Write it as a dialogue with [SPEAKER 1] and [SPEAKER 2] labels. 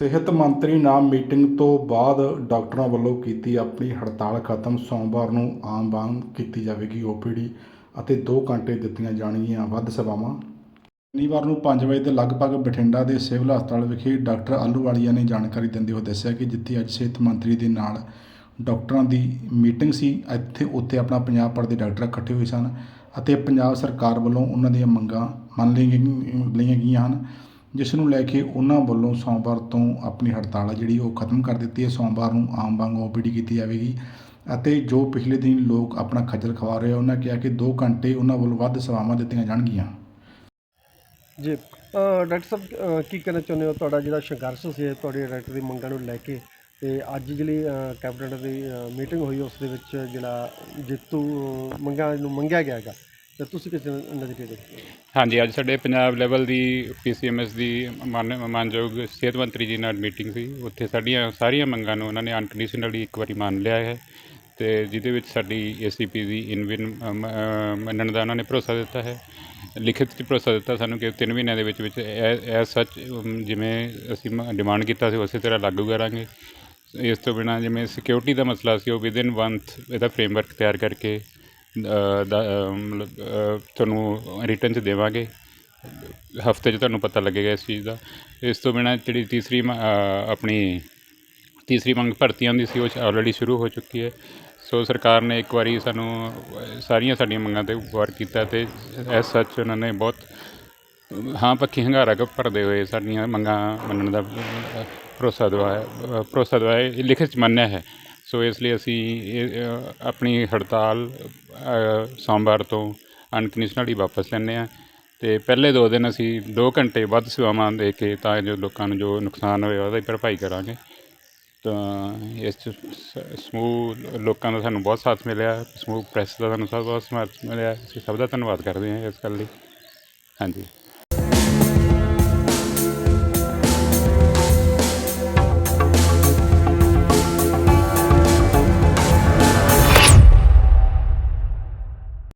[SPEAKER 1] ਸਿਹਤ ਮੰਤਰੀ ਨਾਲ ਮੀਟਿੰਗ ਤੋਂ ਬਾਅਦ ਡਾਕਟਰਾਂ ਵੱਲੋਂ ਕੀਤੀ ਆਪਣੀ ਹੜਤਾਲ ਖਤਮ, ਸੋਮਵਾਰ ਨੂੰ ਆਮ ਵਾਂਗ ਕੀਤੀ ਜਾਵੇਗੀ ਓਪੀਡੀ ਅਤੇ 2 ਘੰਟੇ ਦਿੱਤੀਆਂ ਜਾਣਗੀਆਂ ਵੱਧ ਸੇਵਾਵਾਂ। ਸ਼ਨੀਵਾਰ ਨੂੰ 5 ਵਜੇ ਦੇ ਲਗਭਗ ਬਠਿੰਡਾ ਦੇ ਸਿਵਲ ਹਸਪਤਾਲ ਵਿਖੇ ਡਾਕਟਰ ਆਲੂਵਾਲੀਆ ਨੇ ਜਾਣਕਾਰੀ ਦਿੰਦੇ ਹੋਏ ਦੱਸਿਆ ਕਿ ਜਿੱਥੇ ਅੱਜ ਸਿਹਤ ਮੰਤਰੀ ਦੇ ਨਾਲ ਡਾਕਟਰਾਂ ਦੀ ਮੀਟਿੰਗ ਸੀ, ਇੱਥੇ ਉੱਥੇ ਆਪਣਾ ਪੰਜਾਬ ਭਰ ਦੇ ਡਾਕਟਰ ਇਕੱਠੇ ਹੋਏ ਸਨ ਅਤੇ ਪੰਜਾਬ ਸਰਕਾਰ ਵੱਲੋਂ ਉਹਨਾਂ ਦੀਆਂ ਮੰਗਾਂ ਮੰਨ ਲਈਆਂ ਗਈ- ਲਈਆਂ ਗਈਆਂ ਹਨ। ਜਿਸ ਨੂੰ ਲੈ ਕੇ ਉਹਨਾਂ ਵੱਲੋਂ ਸੋਮਵਾਰ ਤੋਂ ਆਪਣੀ ਹੜਤਾਲ ਆ ਜਿਹੜੀ, ਉਹ ਖਤਮ ਕਰ ਦਿੱਤੀ ਹੈ। ਸੋਮਵਾਰ ਨੂੰ ਆਮ ਵਾਂਗ ਓਪੀਡੀ ਕੀਤੀ ਜਾਵੇਗੀ ਅਤੇ ਜੋ ਪਿਛਲੇ ਦਿਨ ਲੋਕ ਆਪਣਾ ਖੱਜਲ ਖਵਾ ਰਹੇ ਆ, ਉਹਨਾਂ ਕਿਹਾ ਕਿ 2 ਘੰਟੇ ਉਹਨਾਂ ਵੱਲੋਂ ਵੱਧ ਸੇਵਾਵਾਂ ਦਿੱਤੀਆਂ ਜਾਣਗੀਆਂ।
[SPEAKER 2] ਜੀ ਡਾਕਟਰ ਸਾਹਿਬ ਕੀ ਕਹਿਣਾ ਚਾਹੁੰਦੇ ਹੋ? ਤੁਹਾਡਾ ਜਿਹੜਾ ਸੰਘਰਸ਼ ਸੀ, ਤੁਹਾਡੇ ਡਾਕਟਰ ਦੀ ਮੰਗਾਂ ਨੂੰ ਲੈ ਕੇ ਤੇ ਅੱਜ ਜਿਹੜੀ ਕੈਬਨਿਟ ਦੀ ਮੀਟਿੰਗ ਹੋਈ, ਉਸ ਦੇ ਵਿੱਚ ਜਿਹੜਾ ਜੇਤੂ ਮੰਗਾਂ ਨੂੰ ਮੰਗਿਆ ਗਿਆ ਹੈਗਾ। ਤੇ ਤੁਸੀਂ ਕਿਸ ਨਜ਼ਰੀਏ ਦੇ
[SPEAKER 3] ਹਾਂਜੀ, ਅੱਜ ਸਾਡੇ ਪੰਜਾਬ ਲੈਵਲ ਦੀ ਪੀਸੀਐਮਐਸ ਦੀ ਮਾਨ, ਮਾਨਯੋਗ ਸਿਹਤ ਮੰਤਰੀ ਜੀ ਨਾਲ ਮੀਟਿੰਗ ਸੀ। ਉੱਥੇ ਸਾਡੀਆਂ ਸਾਰੀਆਂ ਮੰਗਾਂ ਨੂੰ ਉਹਨਾਂ ਨੇ ਅਨਕੰਡੀਸ਼ਨਲੀ ਇੱਕ ਵਾਰੀ ਮੰਨ ਲਿਆ ਹੈ ਤੇ ਜਿਹਦੇ ਵਿੱਚ ਸਾਡੀ ਏਸੀਪੀ ਦੀ ਇਨਵਿਨ ਮੰਨਣ ਦਾ ਉਹਨਾਂ ਨੇ ਭਰੋਸਾ ਦਿੱਤਾ ਹੈ। ਲਿਖਿਤ 'ਚ ਭਰੋਸਾ ਦਿੱਤਾ ਸਾਨੂੰ ਕਿ ਤਿੰਨ ਮਹੀਨਿਆਂ ਦੇ ਵਿੱਚ ਵਿੱਚ ਐ ਸੱਚ ਜਿਵੇਂ ਅਸੀਂ ਡਿਮਾਂਡ ਕੀਤਾ ਸੀ, ਉਸੇ ਤਰ੍ਹਾਂ ਲਾਗੂ ਕਰਾਂਗੇ। ਇਸ ਤੋਂ ਬਿਨਾਂ ਜਿਵੇਂ ਸਿਕਿਉਰਿਟੀ ਦਾ ਮਸਲਾ ਸੀ, ਉਹ ਵਿਦਿਨ ਮੰਥ ਇਹਦਾ ਫਰੇਮਵਰਕ ਤਿਆਰ ਕਰਕੇ ਦਾ ਮਤਲਬ ਤੁਹਾਨੂੰ ਰਿਟਰਨ 'ਚ ਦੇਵਾਂਗੇ। ਹਫ਼ਤੇ 'ਚ ਤੁਹਾਨੂੰ ਪਤਾ ਲੱਗੇਗਾ ਇਸ ਚੀਜ਼ ਦਾ। ਇਸ ਤੋਂ ਬਿਨਾਂ ਜਿਹੜੀ ਤੀਸਰੀ ਆਪਣੀ ਤੀਸਰੀ ਮੰਗ ਭਰਤੀਆਂ ਦੀ ਸੀ, ਉਹ ਆਲਰੇਡੀ ਸ਼ੁਰੂ ਹੋ ਚੁੱਕੀ ਹੈ। ਸੋ ਸਰਕਾਰ ਨੇ ਇੱਕ ਵਾਰੀ ਸਾਨੂੰ ਸਾਰੀਆਂ ਸਾਡੀਆਂ ਮੰਗਾਂ ਤੇ ਗੌਰ ਕੀਤਾ ਅਤੇ ਐਸ ਸੱਚ ਉਹਨਾਂ ਨੇ ਬਹੁਤ, ਹਾਂ, ਪੱਖੀ ਹੰਗਾਰਾ ਭਰਦੇ ਹੋਏ ਸਾਡੀਆਂ ਮੰਗਾਂ ਮੰਨਣ ਦਾ ਭਰੋਸਾ ਦਵਾਇਆ ਭਰੋਸਾ ਦਵਾਇਆ, ਇਹ ਲਿਖਤ 'ਚ ਮੰਨਿਆ ਹੈ। ਸੋ ਇਸ ਲਈ ਅਸੀਂ ਇਹ, ਆਪਣੀ ਹੜਤਾਲ ਸੋਮਵਾਰ ਤੋਂ ਅਨਕੰਡੀਸ਼ਨਲੀ ਵਾਪਸ ਲੈਂਦੇ ਹਾਂ। ਅਤੇ ਪਹਿਲੇ ਦੋ ਦਿਨ ਅਸੀਂ ਦੋ ਘੰਟੇ ਵੱਧ ਸੇਵਾਵਾਂ ਦੇ ਕੇ ਤਾਂ ਜੋ ਲੋਕਾਂ ਨੂੰ ਜੋ ਨੁਕਸਾਨ ਹੋਇਆ ਉਹਦੀ ਭਰਪਾਈ ਕਰਾਂਗੇ। ਤਾਂ ਇਸ 'ਚ ਸਮੂਹ ਲੋਕਾਂ ਦਾ ਸਾਨੂੰ ਬਹੁਤ ਸਾਥ ਮਿਲਿਆ ਸਮੂਹ ਪ੍ਰੈਸ ਦਾ ਸਾਨੂੰ ਸਭ ਬਹੁਤ ਸਾਥ ਮਿਲਿਆ। ਅਸੀਂ ਸਭ ਦਾ ਧੰਨਵਾਦ ਕਰਦੇ ਹਾਂ ਇਸ ਗੱਲ ਲਈ। ਹਾਂਜੀ।